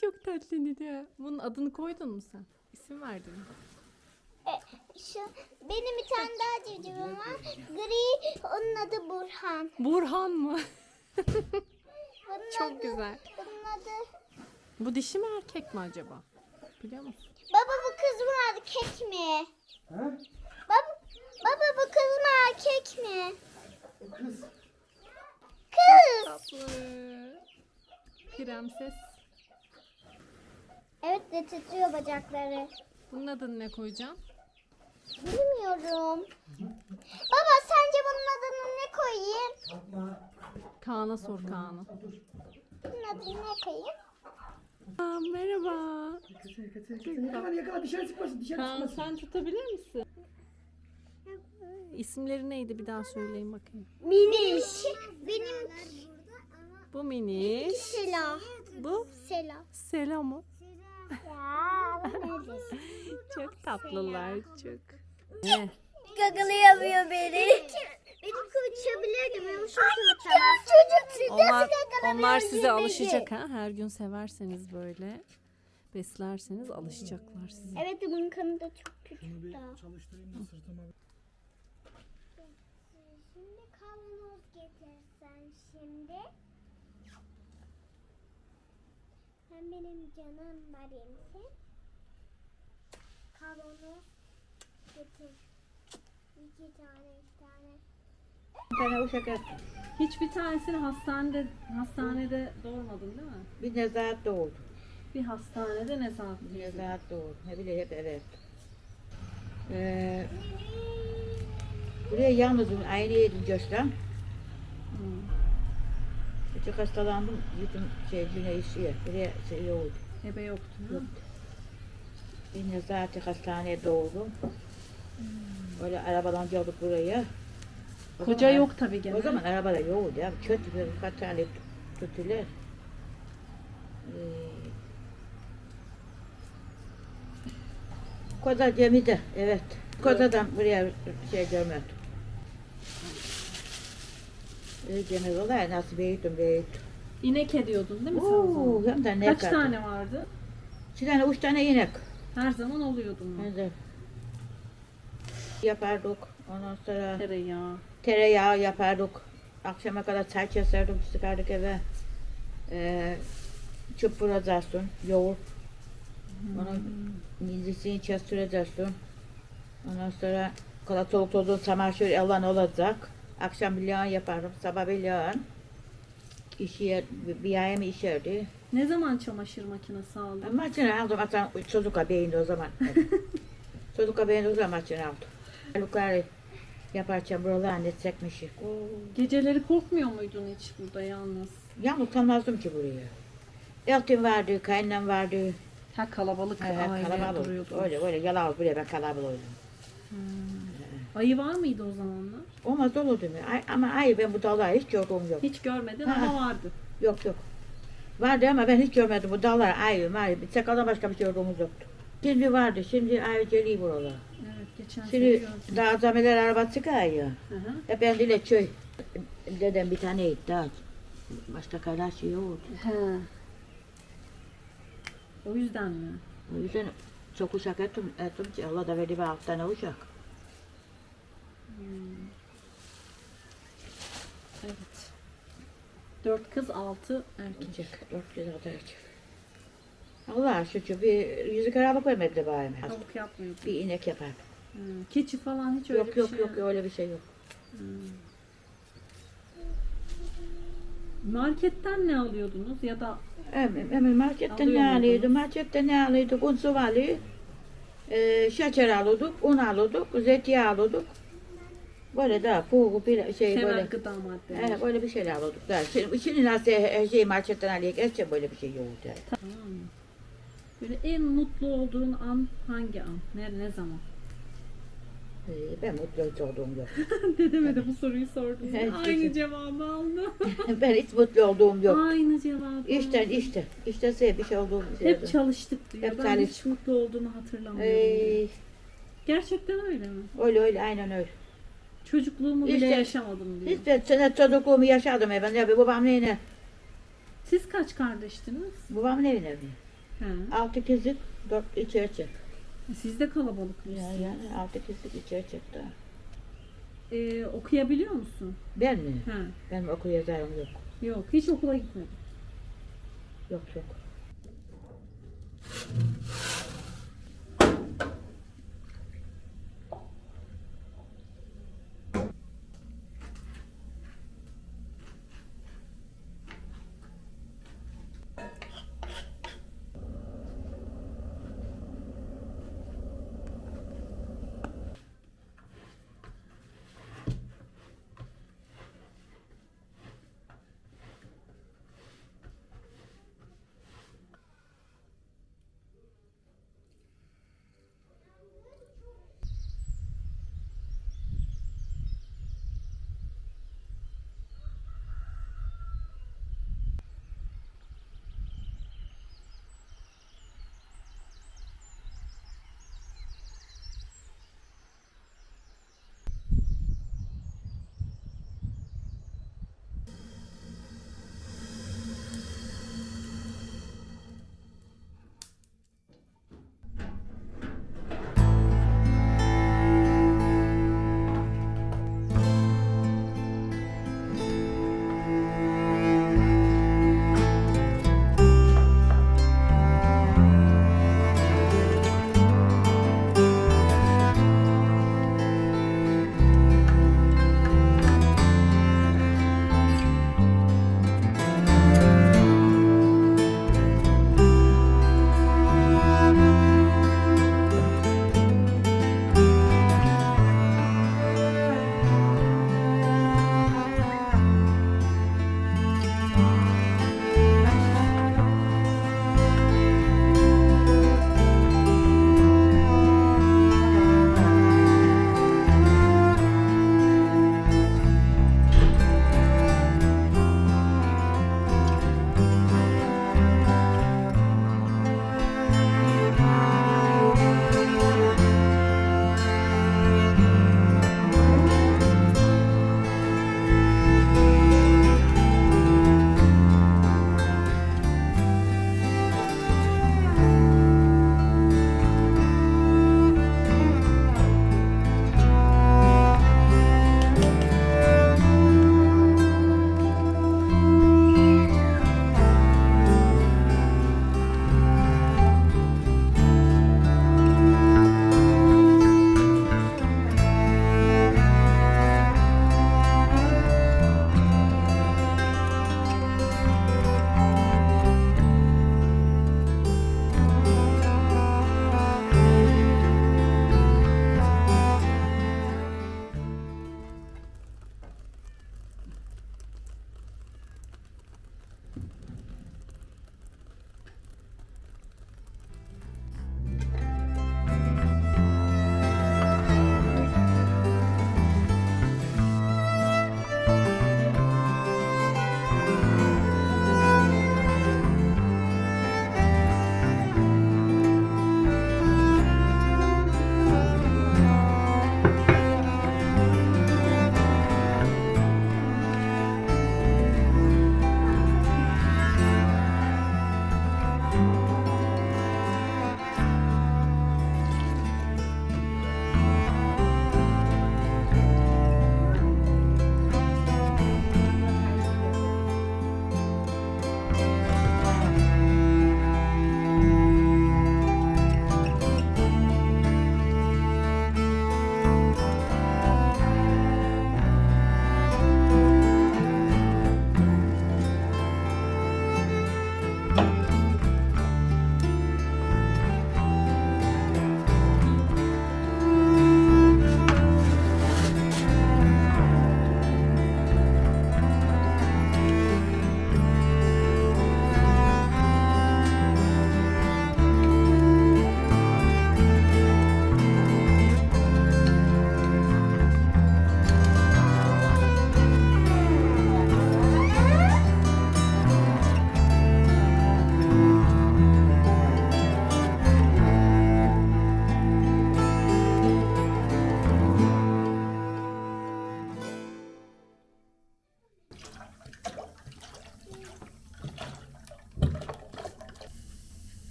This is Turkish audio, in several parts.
Çok tatlı Nida. Bunun adını koydun mu sen? İsim verdin mi? Şu, benim bir tane daha civcivim var. Gri, onun adı Burhan. Burhan mı? Bunun Çok adı, güzel. Bunun adı... Bu dişi mi erkek mi acaba? Biliyor musun? Baba bu kız mı erkek mi? Ha? Baba, baba bu kız mı erkek mi? Kız. Kız. Tatlı. Prenses. Evet de titriyor bacakları. Bunun adını ne koyacaksın? Bilmiyorum. Baba sence bunun adını ne koyayım? Kaan'a sor Kaan'a. Bunun adını ne koyayım? Aa, merhaba. Yakala yakala dışarı çıkmasın dışarı Kaan çıkmasın. sen tutabilir misin? İsimleri neydi bir daha söyleyin bakayım. Miniş. Benim Bu Miniş. Sela. Bu Sela. Sela mı? Çok tatlılar çok. Ne? Gagalı yapıyor beni. Benim çok uçamaz. Çocuk Onlar, onlar size alışacak ha. Her gün severseniz böyle beslerseniz alışacaklar size. Evet bunun kanı da çok küçük daha. çalıştırayım da sırtıma. Şimdi kavanoz getirsen şimdi. Sen benim canım benimsin. Kavanoz getir. İki tane, üç tane. Tane uşak Hiçbir tanesini hastanede hastanede doğurmadın değil mi? bir nezahat doğurdu. Bir hastanede ne zaman? Bir nezahat doğurdu. Ne bileyim hep evet. Ee, buraya yalnızım. Aynı yedim göçten. Küçük hastalandım. Bütün şey güne işiyor. Buraya şey yoğurdu. Ebe yoktu. Yok. Bir nezahat hastaneye doğurdum. Böyle arabadan geldik buraya. O Koca zaman- yok tabii gene. O zaman arabada yoğurdu ya. Kötü bir kaç tane tutulur. Ee, Koza gemide, evet. Kozadan buraya şey görmedim. Ee, gene olay nasıl büyüttüm büyüttüm. İnek ediyordun değil mi sen o Oo, zaman? hem de ne Kaç kadar. tane vardı? İki tane, üç tane inek. Her zaman oluyordu mu? De yapardık. Ondan sonra Tereyağı. tereyağı yapardık. Akşama kadar çay keserdik, çıkardık eve. Ee, çöp vuracaksın, yoğurt. Onun midesini kestireceksin. Ondan sonra soğuk tozun çamaşır alan olacak. Akşam bir lağın yaparım, sabah bir lağın. İşe, bir aya mı işerdi? Ne zaman çamaşır makinesi aldın? Makine aldım, atan çocuk beyinde o zaman. çocuk beyinde o zaman makine aldım. Yukarı yaparken buralar ne çekmişik. Geceleri korkmuyor muydun hiç burada yalnız? Yalnız kalmazdım ki buraya. Eltim vardı, kaynanam vardı. Ha kalabalık He, aile kalabalık. duruyordu. Öyle öyle yalan buraya ben kalabalık oldum. Ayı var mıydı o zamanlar? Olmaz olurdu mu? Ay, ama ay ben bu dağları hiç gördüğüm yok. Hiç görmedin Ha. ama vardı. Yok yok. Vardı ama ben hiç görmedim bu dağlar ay ay. Bir tek adam başka bir şey gördüğümüz yoktu. Şimdi vardı, şimdi ay geliyor buralar. Evet geçen sene Şimdi gördüm. daha zameler araba çıkıyor ya. Hı hı. Hep ben dile köy. Dedem bir tane daha. Başka kadar şey yoktu. He. O yüzden mi? O yüzden çok uşak ettim, ettim ki Allah da verdi bir altı tane uşak. Evet. Dört kız, altı erkek. Dört yüz kadar edecek. Allah şükür bir yüzük araba koymadı bana. Tavuk yapmıyordu. Bir inek yapar. Hı. Keçi falan hiç öyle Yok bir yok şey yok öyle bir şey yok. Marketten ne alıyordunuz ya da Hemen, hemen marketten Alıyor ne alıyorduk? muydunuz? Marketten ne alıyorduk? Un sıvalı, e, şeker alıyorduk, un alıyorduk, zeytinyağı alıyorduk. Böyle daha pul bir şey temel böyle. gıda maddeleri? He, böyle bir şeyler alıyorduk. Şimdi, şimdi nasıl her şeyi marketten alıyorduk? Eskiden böyle bir şey yoktu. Tamam? Böyle en mutlu olduğun an hangi an? Ne, ne zaman? Ee, ben mutlu olduğum yok. Dedeme de bu soruyu sordum. Evet, Aynı kesin. cevabı aldı. ben hiç mutlu olduğum yok. Aynı cevabı İşte aldı. işte. İşte şey bir şey olduğum bir şey. Hep çalıştık diyor. Hep ben çalış- hiç mutlu olduğumu hatırlamıyorum. diyor. Ee, Gerçekten öyle mi? öyle öyle aynen öyle. Çocukluğumu bile İşte- yaşamadım diyor. Hiç de sene çocukluğumu yaşadım ben. Ya babam neyine Siz kaç kardeştiniz? Babamın evine mi? He. Altı kızık, dört içeri çık. Siz de kalabalık Ya, yani altı kızık içeri çıktı. Ee, okuyabiliyor musun? Ben mi? Ha. Benim okul yazarım yok. Yok, hiç okula gitmedim. Yok yok.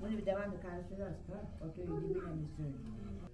Bunu bir devam bir karşılarız. Oturuyor dibine mi söyleyeyim?